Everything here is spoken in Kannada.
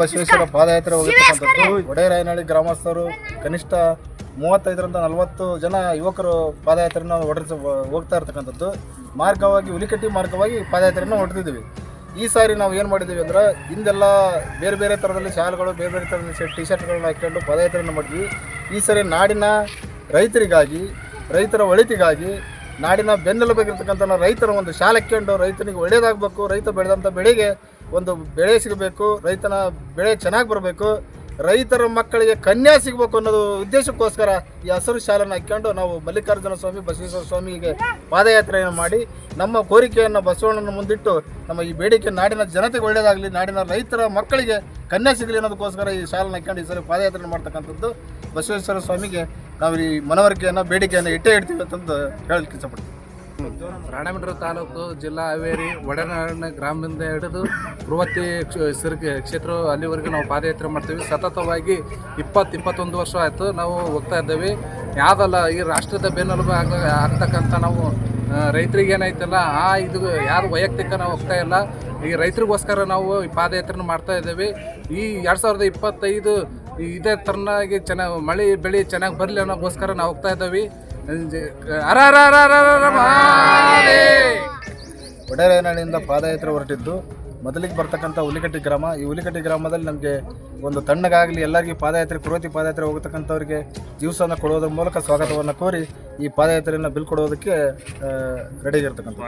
ಬಸವೇಶ್ವರ ಪಾದಯಾತ್ರೆ ಹೋಗಿರ್ತಕ್ಕಂಥದ್ದು ಒಡೆಯರಾಯನಹಳ್ಳಿ ಗ್ರಾಮಸ್ಥರು ಕನಿಷ್ಠ ಮೂವತ್ತೈದರಿಂದ ನಲವತ್ತು ಜನ ಯುವಕರು ಪಾದಯಾತ್ರೆಯನ್ನು ಹೊಡೆದು ಹೋಗ್ತಾ ಇರ್ತಕ್ಕಂಥದ್ದು. ಮಾರ್ಗವಾಗಿ ಹುಲಿಕಟ್ಟಿ ಮಾರ್ಗವಾಗಿ ಪಾದಯಾತ್ರೆಯನ್ನು ಹೊಡೆದಿದ್ದೀವಿ ಈ ಸಾರಿ ನಾವು ಏನು ಮಾಡಿದ್ದೀವಿ ಅಂದ್ರೆ ಹಿಂದೆಲ್ಲ ಬೇರೆ ಬೇರೆ ಥರದಲ್ಲಿ ಶಾಲೆಗಳು ಬೇರೆ ಬೇರೆ ಥರದಲ್ಲಿ ಶರ್ಟ್ ಟಿ ಶರ್ಟ್ಗಳನ್ನ ಹಾಕ್ಕೊಂಡು ಪಾದಯಾತ್ರೆಯನ್ನು ಮಾಡಿದ್ವಿ. ಈ ಸಾರಿ ನಾಡಿನ ರೈತರಿಗಾಗಿ ರೈತರ ಒಳಿತಿಗಾಗಿ ನಾಡಿನ ಬೆನ್ನೆಲುಬಾಗಿರ್ತಕ್ಕಂಥ ರೈತರ ಒಂದು ಶಾಲೆ ಹಾಕ್ಕೊಂಡು ರೈತನಿಗೆ ಒಳ್ಳೆಯದಾಗಬೇಕು ರೈತ ಬೆಳೆದಂಥ ಬೆಳೆಗೆ ಒಂದು ಬೆಳೆ ಸಿಗಬೇಕು, ರೈತನ ಬೆಳೆ ಚೆನ್ನಾಗಿ ಬರಬೇಕು, ರೈತರ ಮಕ್ಕಳಿಗೆ ಕನ್ಯಾ ಸಿಗಬೇಕು ಅನ್ನೋದು ಉದ್ದೇಶಕ್ಕೋಸ್ಕರ ಈ ಹಸಿರು ಶಾಲೆಯನ್ನು ಹಾಕ್ಕೊಂಡು ನಾವು ಮಲ್ಲಿಕಾರ್ಜುನ ಸ್ವಾಮಿ, ಬಸವೇಶ್ವರ ಸ್ವಾಮಿಗೆ ಪಾದಯಾತ್ರೆಯನ್ನು ಮಾಡಿ, ನಮ್ಮ ಕೋರಿಕೆಯನ್ನು ಬಸವಣ್ಣನ ಮುಂದಿಟ್ಟು ನಮ್ಮ ಈ ಬೇಡಿಕೆ ನಾಡಿನ ಜನತೆಗೆ ಒಳ್ಳೆಯದಾಗಲಿ, ನಾಡಿನ ರೈತರ ಮಕ್ಕಳಿಗೆ ಕನ್ಯಾ ಸಿಗಲಿ ಅನ್ನೋದಕ್ಕೋಸ್ಕರ ಈ ಶಾಲೆನ ಹಾಕ್ಕೊಂಡು ಈ ಸಲ ಪಾದಯಾತ್ರೆ ಮಾಡ್ತಕ್ಕಂಥದ್ದು ಬಸವೇಶ್ವರ ಸ್ವಾಮಿಗೆ ನಾವು ಈ ಮನವರಿಕೆಯನ್ನು, ಬೇಡಿಕೆಯನ್ನು ಇಟ್ಟೇ ಇಡ್ತೀವಿ ಅಂತಂದು ಹೇಳಲಿಕ್ಕೆ ಇಷ್ಟಪಡ್ತೀವಿ ರಾಣೆಬೆನ್ನೂರು ತಾಲೂಕು ಜಿಲ್ಲಾ ಹಾವೇರಿ ಒಡೆನಾಡಿನ ಗ್ರಾಮದಿಂದ ಹಿಡಿದು ಬೃಹತ್ತಿ ಸಿರ್ಕೆ ಕ್ಷೇತ್ರ ಅಲ್ಲಿವರೆಗೂ ನಾವು ಪಾದಯಾತ್ರೆ ಮಾಡ್ತೀವಿ. ಸತತವಾಗಿ ಇಪ್ಪತ್ತು ಇಪ್ಪತ್ತೊಂದು ವರ್ಷ ಆಯಿತು ನಾವು ಹೋಗ್ತಾ ಇದ್ದೇವೆ. ಯಾವುದಲ್ಲ, ಈ ರಾಷ್ಟ್ರದ ಬೆನ್ನೆಲುಬು ಆಗ ಆಗ್ತಕ್ಕಂಥ ನಾವು ರೈತರಿಗೆ ಏನೈತಲ್ಲ ಆ ಇದು ಯಾರು ವೈಯಕ್ತಿಕ ನಾವು ಹೋಗ್ತಾ ಇಲ್ಲ. ಈ ರೈತರಿಗೋಸ್ಕರ ನಾವು ಈ ಪಾದಯಾತ್ರೆನ ಮಾಡ್ತಾ ಇದ್ದೇವೆ. ಈ ಎರಡು ಸಾವಿರದ ಇಪ್ಪತ್ತೈದು ಇದೇ ಥರನಾಗಿ ಚೆನ್ನಾಗಿ ಮಳೆ ಬೆಳೆ ಚೆನ್ನಾಗಿ ಬರಲಿ ಅನ್ನೋಕ್ಕೋಸ್ಕರ ನಾವು ಹೋಗ್ತಾ ಇದ್ದೇವೆ. ಒಡೆಯರನಹಳ್ಳಿಯಿಂದ ಪಾದಯಾತ್ರೆ ಹೊರಟಿದ್ದು ಮೊದಲಿಗೆ ಬರ್ತಕ್ಕಂಥ ಹುಲಿಕಟ್ಟಿ ಗ್ರಾಮ ಈ ಹುಲಿಕಟ್ಟಿ ಗ್ರಾಮದಲ್ಲಿ ನಮಗೆ ಒಂದು ತಣ್ಣಗಾಗಲಿ ಎಲ್ಲರಿಗೂ ಪಾದಯಾತ್ರೆ ಕುರೋತಿ ಪಾದಯಾತ್ರೆ ಹೋಗತಕ್ಕಂಥವ್ರಿಗೆ ಜ್ಯೂಸನ್ನು ಕೊಡೋದ್ರ ಮೂಲಕ ಸ್ವಾಗತವನ್ನು ಕೋರಿ ಈ ಪಾದಯಾತ್ರೆಯನ್ನು ಬಿಲ್ ಕೊಡೋದಕ್ಕೆ ರೆಡಿಯಾಗಿರ್ತಕ್ಕಂಥ